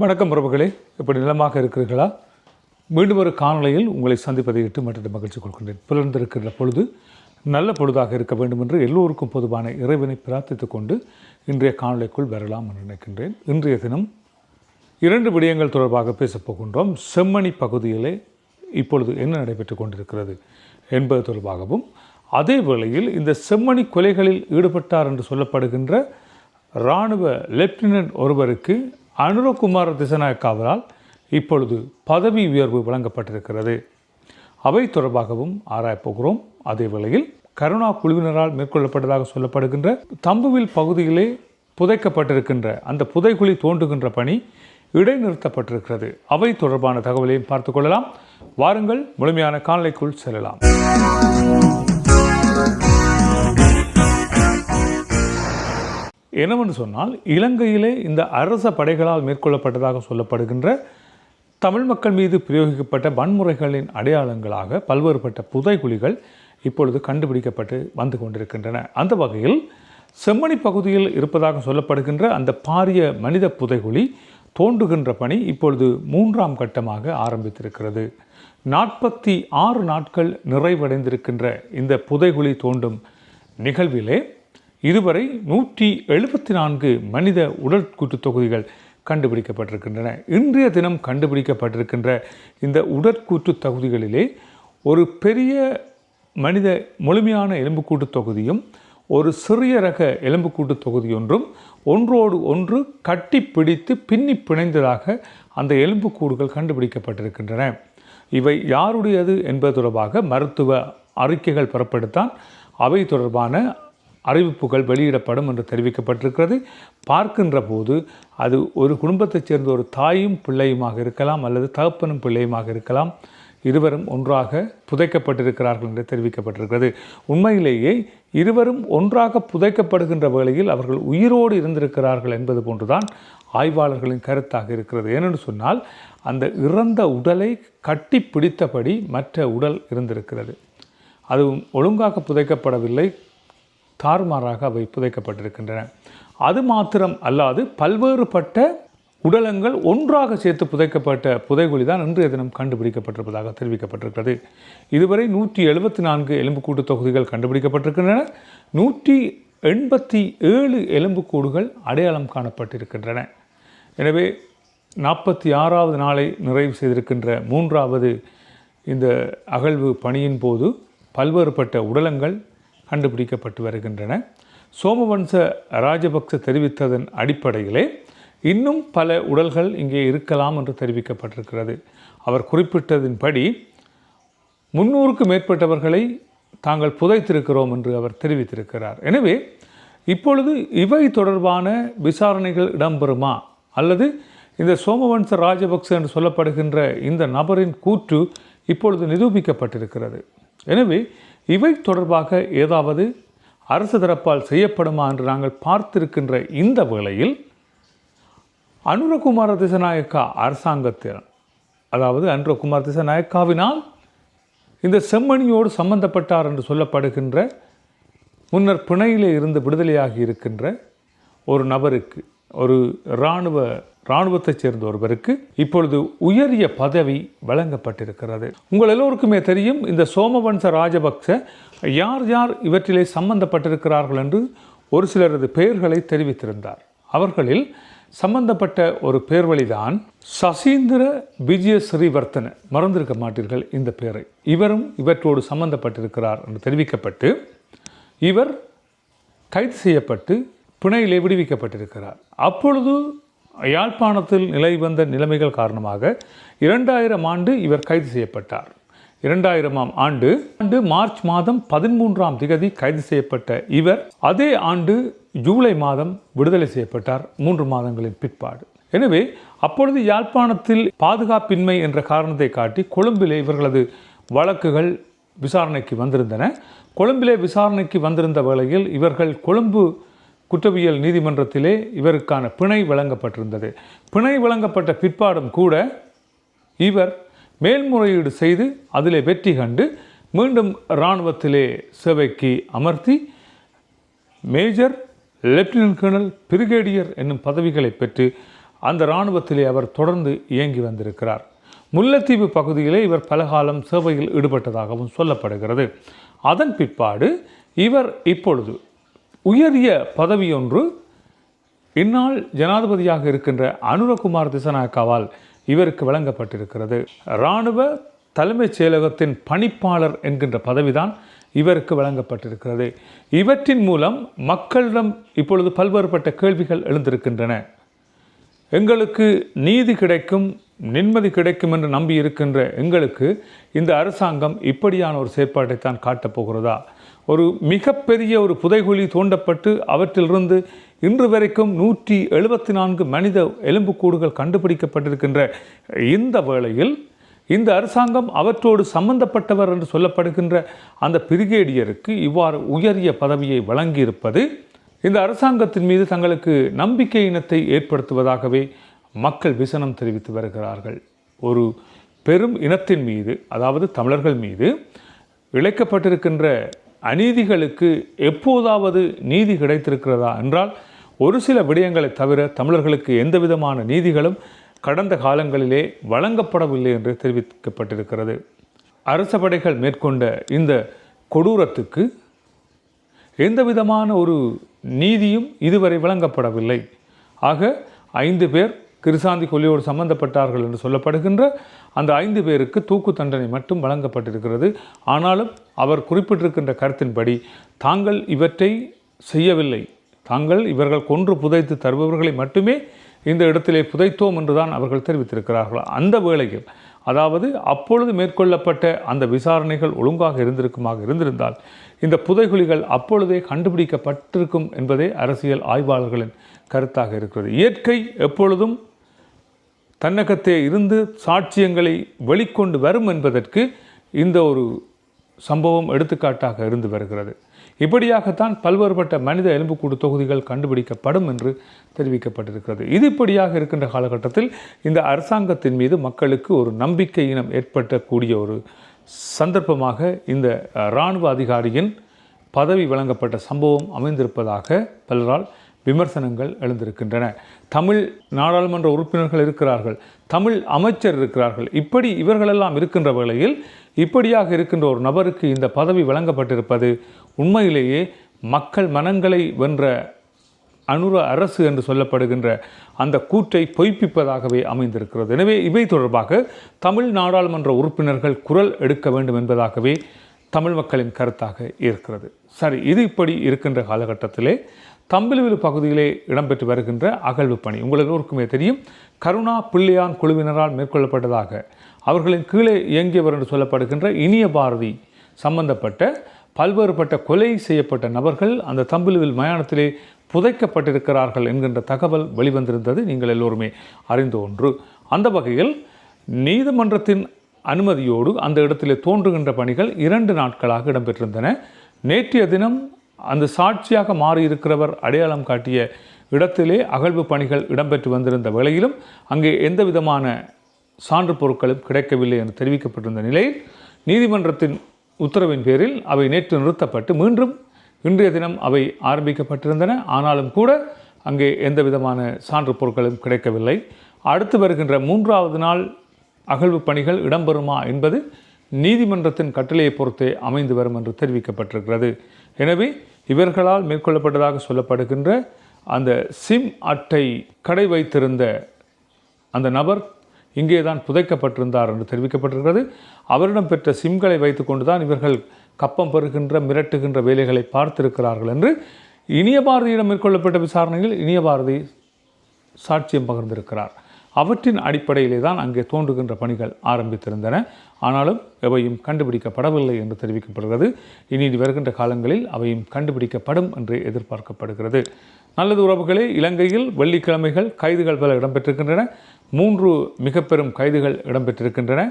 வணக்கம் உறவுகளே. இப்படி நிலமாக இருக்கிறீர்களா? மீண்டும் ஒரு காணொலியில் உங்களை சந்திப்பதை இட்டு மற்ற மகிழ்ச்சி கொள்கின்றேன். புலர்ந்திருக்கின்ற பொழுது நல்ல பொழுதாக இருக்க வேண்டும் என்று எல்லோருக்கும் பொதுவான இறைவனை பிரார்த்தித்துக் கொண்டு இன்றைய காணொலிக்குள் வரலாம் என்று நினைக்கின்றேன். இன்றைய தினம் இரண்டு விடயங்கள் தொடர்பாக பேசப்போகின்றோம் செம்மணி பகுதியிலே இப்பொழுது என்ன நடைபெற்றுக் கொண்டிருக்கிறது என்பது தொடர்பாகவும் அதே வேளையில் இந்த செம்மணி கொலைகளில் ஈடுபட்டார் என்று சொல்லப்படுகின்ற இராணுவ லெப்டினன்ட் ஒருவருக்கு அனுரகுமார திசநாயக்காவரால் இப்பொழுது பதவி உயர்வு வழங்கப்பட்டிருக்கிறது. அவை தொடர்பாகவும் ஆராயப்போகிறோம். அதே வேளையில் கருணா குழுவினரால் மேற்கொள்ளப்பட்டதாக சொல்லப்படுகின்ற தம்புவில் பகுதியிலே புதைக்கப்பட்டிருக்கின்ற அந்த புதைகுழி தோண்டுகின்ற பணி இடைநிறுத்தப்பட்டிருக்கிறது. அவை தொடர்பான தகவலையும் பார்த்துக்கொள்ளலாம் வாருங்கள் முழுமையான காணொளிக்குள் செல்லலாம். என்னவென்று சொன்னால் இலங்கையிலே இந்த அரச படைகளால் மேற்கொள்ளப்பட்டதாக சொல்லப்படுகின்ற தமிழ் மக்கள் மீது பிரயோகிக்கப்பட்ட வன்முறைகளின் அடையாளங்களாக பல்வேறுபட்ட புதைகுழிகள் இப்பொழுது கண்டுபிடிக்கப்பட்டு வந்து கொண்டிருக்கின்றன. அந்த வகையில் செம்மணி பகுதியில் இருப்பதாக சொல்லப்படுகின்ற அந்த பாரிய மனித புதைகுழி தோண்டுகின்ற பணி இப்பொழுது மூன்றாம் கட்டமாக ஆரம்பித்திருக்கிறது. நாற்பத்தி ஆறு நாட்கள் நிறைவடைந்திருக்கின்ற இந்த புதைகுழி தோண்டும் நிகழ்விலே இதுவரை நூற்றி எழுபத்தி நான்கு மனித உடற்கூட்டு தொகுதிகள் கண்டுபிடிக்கப்பட்டிருக்கின்றன. இன்றைய தினம் கண்டுபிடிக்கப்பட்டிருக்கின்ற இந்த உடற்கூற்று தொகுதிகளிலே ஒரு பெரிய மனித முழுமையான எலும்புக்கூட்டு தொகுதியும் ஒரு சிறிய ரக எலும்புக்கூட்டு தொகுதி ஒன்றும் ஒன்றோடு ஒன்று கட்டி பிடித்து பின்னி பிணைந்ததாக அந்த எலும்புக்கூடுகள் கண்டுபிடிக்கப்பட்டிருக்கின்றன. இவை யாருடையது என்பது தொடர்பாக மருத்துவ அறிக்கைகள் பெறப்படுத்தான். அவை தொடர்பான அறிவிப்புகள் வெளியிடப்படும் என்று தெரிவிக்கப்பட்டிருக்கிறது. பார்க்கின்ற போது அது ஒரு குடும்பத்தைச் சேர்ந்த ஒரு தாயும் பிள்ளையுமாக இருக்கலாம் அல்லது தகப்பனும் பிள்ளையுமாக இருக்கலாம். இருவரும் ஒன்றாக புதைக்கப்பட்டிருக்கிறார்கள் என்று தெரிவிக்கப்பட்டிருக்கிறது. உண்மையிலேயே இருவரும் ஒன்றாக புதைக்கப்படுகின்ற வேளையில் அவர்கள் உயிரோடு இருந்திருக்கிறார்கள் என்பது போன்றுதான் ஆய்வாளர்களின் கருத்தாக இருக்கிறது. ஏனென்று சொன்னால் அந்த இறந்த உடலை கட்டி பிடித்தபடி மற்ற உடல் இருந்திருக்கிறது. அதுவும் ஒழுங்காக புதைக்கப்படவில்லை. தாறுமாறாக அவை புதைக்கப்பட்டிருக்கின்றன. அது மாத்திரம் அல்லாது பல்வேறுபட்ட உடலங்கள் ஒன்றாக சேர்த்து புதைக்கப்பட்ட புதைகுழி தான் இன்றைய தினம் கண்டுபிடிக்கப்பட்டிருப்பதாக தெரிவிக்கப்பட்டிருக்கிறது. இதுவரை நூற்றி எழுபத்தி நான்கு எலும்புக்கூட்டு தொகுதிகள் கண்டுபிடிக்கப்பட்டிருக்கின்றன. நூற்றி எண்பத்தி ஏழு எலும்புக்கூடுகள் அடையாளம் காணப்பட்டிருக்கின்றன. எனவே நாற்பத்தி ஆறாவது நாளை நிறைவு செய்திருக்கின்ற மூன்றாவது இந்த அகழ்வு பணியின் போது பல்வேறுபட்ட உடலங்கள் கண்டுபிடிக்கப்பட்டு வருகின்றன. சோமவன்ச ராஜபக்ச தெரிவித்ததன் அடிப்படையிலே இன்னும் பல உடல்கள் இங்கே இருக்கலாம் என்று தெரிவிக்கப்பட்டிருக்கிறது. அவர் குறிப்பிட்டதின்படி முன்னூறுக்கு மேற்பட்டவர்களை தாங்கள் புதைத்திருக்கிறோம் என்று அவர் தெரிவித்திருக்கிறார். எனவே இப்பொழுது இவை தொடர்பான விசாரணைகள் இடம்பெறுமா? அல்லது இந்த சோமவன்ச ராஜபக்ச என்று சொல்லப்படுகின்ற இந்த நபரின் கூற்று இப்பொழுது நிரூபிக்கப்பட்டிருக்கிறது. எனவே இவை தொடர்பாக ஏதாவது அரசு தரப்பால் செய்யப்படுமா என்று நாங்கள் பார்த்திருக்கின்ற இந்த வேளையில் அனுரகுமார திசநாயக்கா அரசாங்கத்தில் அதாவது அனுரகுமார் திசநாயக்காவினால் இந்த செம்மணியோடு சம்பந்தப்பட்டார் என்று சொல்லப்படுகின்ற முன்னர் பிணையிலே இருந்து விடுதலையாகி இருக்கின்ற ஒரு நபருக்கு ஒரு இராணுவ இராணுவத்தைச் சேர்ந்த ஒருவருக்கு இப்பொழுது உயரிய பதவி வழங்கப்பட்டிருக்கிறது. உங்கள் எல்லோருக்குமே தெரியும் இந்த சோமவன்ச ராஜபக்ச யார் யார் இவற்றிலே சம்பந்தப்பட்டிருக்கிறார்கள் என்று ஒரு சிலரது பெயர்களை தெரிவித்திருந்தார். அவர்களில் சம்பந்தப்பட்ட ஒரு பேர்வழிதான் சசீந்திர விஜய ஸ்ரீவர்த்தன மறந்திருக்க மாட்டீர்கள் இந்த பெயரை. இவரும் இவற்றோடு சம்பந்தப்பட்டிருக்கிறார் என்று தெரிவிக்கப்பட்டு இவர் கைது செய்யப்பட்டு பிணையிலே விடுவிக்கப்பட்டிருக்கிறார். அப்பொழுது யாழ்ப்பாணத்தில் நிலை வந்த நிலைமைகள் காரணமாக இரண்டாயிரம் ஆண்டு இவர் கைது செய்யப்பட்டார். இரண்டாயிரமாம் ஆண்டு ஆண்டு மார்ச் மாதம் பதிமூன்றாம் திகதி கைது செய்யப்பட்ட இவர் அதே ஆண்டு ஜூலை மாதம் விடுதலை செய்யப்பட்டார் மூன்று மாதங்களின் பிற்பாடு. எனவே அப்பொழுது யாழ்ப்பாணத்தில் பாதுகாப்பின்மை என்ற காரணத்தை காட்டி கொழும்பிலே இவர்களது வழக்குகள் விசாரணைக்கு வந்திருந்தன. கொழும்பிலே விசாரணைக்கு வந்திருந்த வேளையில் இவர்கள் கொழும்பு குற்றவியல் நீதிமன்றத்திலே இவருக்கான பிணை வழங்கப்பட்டிருந்தது. பிணை வழங்கப்பட்ட பிற்பாடும் கூட இவர் மேல்முறையீடு செய்து அதிலே வெற்றி கண்டு மீண்டும் இராணுவத்திலே சேவைக்கு அமர்த்தி மேஜர் லெப்டினன்ட் கர்னல் பிரிகேடியர் என்னும் பதவிகளை பெற்று அந்த இராணுவத்திலே அவர் தொடர்ந்து இயங்கி வந்திருக்கிறார். முல்லைத்தீவு பகுதியிலே இவர் பலகாலம் சேவையில் ஈடுபட்டதாகவும் சொல்லப்படுகிறது. அதன் பிற்பாடு இவர் இப்பொழுது உயரிய பதவியொன்று இந்நாள் ஜனாதிபதியாக இருக்கின்ற அனுரகுமார் திசநாயக்காவால் இவருக்கு வழங்கப்பட்டிருக்கிறது. இராணுவ தலைமைச் செயலகத்தின் பணிப்பாளர் என்கின்ற பதவிதான் இவருக்கு வழங்கப்பட்டிருக்கிறது. இவற்றின் மூலம் மக்களிடம் இப்பொழுது பல்வேறுபட்ட கேள்விகள் எழுந்திருக்கின்றன. எங்களுக்கு நீதி கிடைக்கும் நிம்மதி கிடைக்கும் என்று நம்பி இருக்கின்ற எங்களுக்கு இந்த அரசாங்கம் இப்படியான ஒரு செயற்பாட்டைத்தான் காட்டப் போகிறதா? ஒரு மிகப்பெரிய ஒரு புதைகுழி தோண்டப்பட்டு அவற்றிலிருந்து இன்று வரைக்கும் நூற்றி எழுபத்தி நான்கு மனித எலும்புக்கூடுகள் கண்டுபிடிக்கப்பட்டிருக்கின்ற இந்த வேளையில் இந்த அரசாங்கம் அவற்றோடு சம்பந்தப்பட்டவர் என்று சொல்லப்படுகின்ற அந்த பிரிகேடியருக்கு இவ்வாறு உயரிய பதவியை வழங்கியிருப்பது இந்த அரசாங்கத்தின் மீது தங்களுக்கு நம்பிக்கை இனத்தை ஏற்படுத்துவதாகவே மக்கள் விசனம் தெரிவித்து வருகிறார்கள். ஒரு பெரும் இனத்தின் மீது அதாவது தமிழர்கள் மீது இழைக்கப்பட்டிருக்கின்ற அநீதிகளுக்கு எப்போதாவது நீதி கிடைத்திருக்கிறதா என்றால் ஒரு சில விடயங்களை தவிர தமிழர்களுக்கு எந்த விதமான நீதிகளும் கடந்த காலங்களிலே வழங்கப்படவில்லை என்று தெரிவிக்கப்பட்டிருக்கிறது. அரச படைகள் மேற்கொண்ட இந்த கொடூரத்துக்கு எந்த விதமான ஒரு நீதியும் இதுவரை வழங்கப்படவில்லை. ஆக ஐந்து பேர் கிருசாந்தி கொல்லியோடு சம்பந்தப்பட்டார்கள் என்று சொல்லப்படுகின்ற அந்த ஐந்து பேருக்கு தூக்கு தண்டனை மட்டும் வழங்கப்பட்டிருக்கிறது. ஆனாலும் அவர் குறிப்பிட்டிருக்கின்ற கருத்தின்படி தாங்கள் இவற்றை செய்யவில்லை. தாங்கள் இவர்கள் கொன்று புதைத்து தருபவர்களை மட்டுமே இந்த இடத்திலே புதைத்தோம் என்றுதான் அவர்கள் தெரிவித்திருக்கிறார்கள். அந்த வேளையில் அதாவது அப்பொழுது மேற்கொள்ளப்பட்ட அந்த விசாரணைகள் ஒழுங்காக இருந்திருக்குமாக இருந்திருந்தால் இந்த புதைகுழிகள் அப்பொழுதே கண்டுபிடிக்கப்பட்டிருக்கும் என்பதே அரசியல் ஆய்வாளர்களின் கருத்தாக இருக்கிறது. இயற்கை எப்பொழுதும் தன்னகத்தே இருந்து சாட்சியங்களை வெளிக்கொண்டு வரும் என்பதற்கு இந்த ஒரு சம்பவம் எடுத்துக்காட்டாக இருந்து வருகிறது. இப்படியாகத்தான் பல்வேறுபட்ட மனித எலும்புக்கூடு தொகுதிகள் கண்டுபிடிக்கப்படும் என்று தெரிவிக்கப்பட்டிருக்கிறது. இது இப்படியாக இருக்கின்ற காலகட்டத்தில் இந்த அரசாங்கத்தின் மீது மக்களுக்கு ஒரு நம்பிக்கை இனம் ஏற்பட்டக்கூடிய ஒரு சந்தர்ப்பமாக இந்த இராணுவ அதிகாரியின் பதவி வழங்கப்பட்ட சம்பவம் அமைந்திருப்பதாக பலரால் விமர்சனங்கள் எழுந்திருக்கின்றன. தமிழ் நாடாளுமன்ற உறுப்பினர்கள் இருக்கிறார்கள். தமிழ் அமைச்சர் இருக்கிறார்கள். இப்படி இவர்களெல்லாம் இருக்கின்ற வேளையில் இப்படியாக இருக்கின்ற ஒரு நபருக்கு இந்த பதவி வழங்கப்பட்டிருப்பது உண்மையிலேயே மக்கள் மனங்களை வென்ற அனுர அரசு என்று சொல்லப்படுகின்ற அந்த கூற்றை பொய்ப்பிப்பதாகவே அமைந்திருக்கிறது. எனவே இவை தொடர்பாக தமிழ் நாடாளுமன்ற உறுப்பினர்கள் குரல் எடுக்க வேண்டும் என்பதாகவே தமிழ் மக்களின் கருத்தாக இருக்கிறது. சரி இது இப்படி இருக்கின்ற காலகட்டத்திலே தம்பிலுவிலு பகுதியிலே இடம்பெற்று வருகின்ற அகழ்வு பணி. உங்கள் எல்லோருக்குமே தெரியும் கருணா பிள்ளையான் குழுவினரால் மேற்கொள்ளப்பட்டதாக அவர்களின் கீழே இயங்கியவர் என்று சொல்லப்படுகின்ற இனிய பாரதி சம்பந்தப்பட்ட பல்வேறுபட்ட கொலை செய்யப்பட்ட நபர்கள் அந்த தம்பிலுவில் மயானத்திலே புதைக்கப்பட்டிருக்கிறார்கள் என்கின்ற தகவல் வெளிவந்திருந்தது நீங்கள் எல்லோருமே அறிந்த ஒன்று. அந்த வகையில் நீதிமன்றத்தின் அனுமதியோடு அந்த இடத்திலே தோன்றுகின்ற பணிகள் இரண்டு நாட்களாக இடம்பெற்றிருந்தன. நேற்றைய தினம் அந்த சாட்சியாக மாறியிருக்கிறவர் அடையாளம் காட்டிய இடத்திலே அகழ்வு பணிகள் இடம்பெற்று வந்திருந்த வேளையிலும் அங்கே எந்த விதமான சான்று பொருட்களும் கிடைக்கவில்லை என்று தெரிவிக்கப்பட்டிருந்த நிலையில் நீதிமன்றத்தின் உத்தரவின் பேரில் அவை நேற்று நிறுத்தப்பட்டு மீண்டும் இன்றைய தினம் அவை ஆரம்பிக்கப்பட்டிருந்தன. ஆனாலும் கூட அங்கே எந்த விதமான சான்று பொருட்களும் கிடைக்கவில்லை. அடுத்து வருகின்ற மூன்றாவது நாள் அகழ்வு பணிகள் இடம்பெறுமா என்பது நீதிமன்றத்தின் கட்டளையை பொறுத்தே அமைந்து வரும் என்று தெரிவிக்கப்பட்டிருக்கிறது. எனவே இவர்களால் மேற்கொள்ளப்பட்டதாக சொல்லப்படுகின்ற அந்த சிம் அட்டை கடை வைத்திருந்த அந்த நபர் இங்கே தான் புதைக்கப்பட்டிருந்தார் என்று தெரிவிக்கப்பட்டிருக்கிறது. அவரிடம் பெற்ற சிம்களை வைத்துக்கொண்டு தான் இவர்கள் கப்பம் பெறுகின்ற மிரட்டுகின்ற வேலைகளை பார்த்திருக்கிறார்கள் என்று இனிய பாரதியிடம் மேற்கொள்ளப்பட்ட விசாரணையில் இனிய பாரதி சாட்சியம் பகிர்ந்திருக்கிறார். அவற்றின் அடிப்படையிலே தான் அங்கே தோன்றுகின்ற பணிகள் ஆரம்பித்திருந்தன. ஆனாலும் எவையும் கண்டுபிடிக்கப்படவில்லை என்று தெரிவிக்கப்படுகிறது. இனி வருகின்ற காலங்களில் அவையும் கண்டுபிடிக்கப்படும் என்று எதிர்பார்க்கப்படுகிறது. நல்லது உறவுகளே இலங்கையில் வெள்ளிக்கிழமைகள் கைதுகள் பல இடம்பெற்றிருக்கின்றன. மூன்று மிக பெரும் கைதுகள் இடம்பெற்றிருக்கின்றன.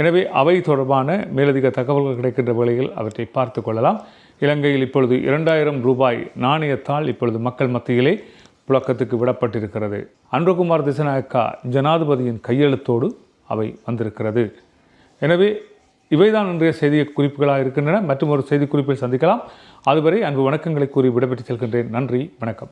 எனவே அவை தொடர்பான மேலதிக தகவல்கள் கிடைக்கின்ற வேளையில் அவற்றை பார்த்து கொள்ளலாம். இலங்கையில் இப்பொழுது இரண்டாயிரம் ரூபாய் நாணயத்தால் இப்பொழுது மக்கள் மத்தியிலே புழக்கத்துக்கு விடப்பட்டிருக்கிறது. அன்றகுமார் திசநாயக்கா ஜனாதிபதியின் கையெழுத்தோடு அவை வந்திருக்கிறது. எனவே இவைதான் இன்றைய செய்தி குறிப்புகளாக இருக்கின்றன. மற்றும் ஒரு செய்தி குறிப்பில் சந்திக்கலாம். அதுவரை அன்பு வணக்கங்களை கூறி விடைபெற்று செல்கின்றேன். நன்றி. வணக்கம்.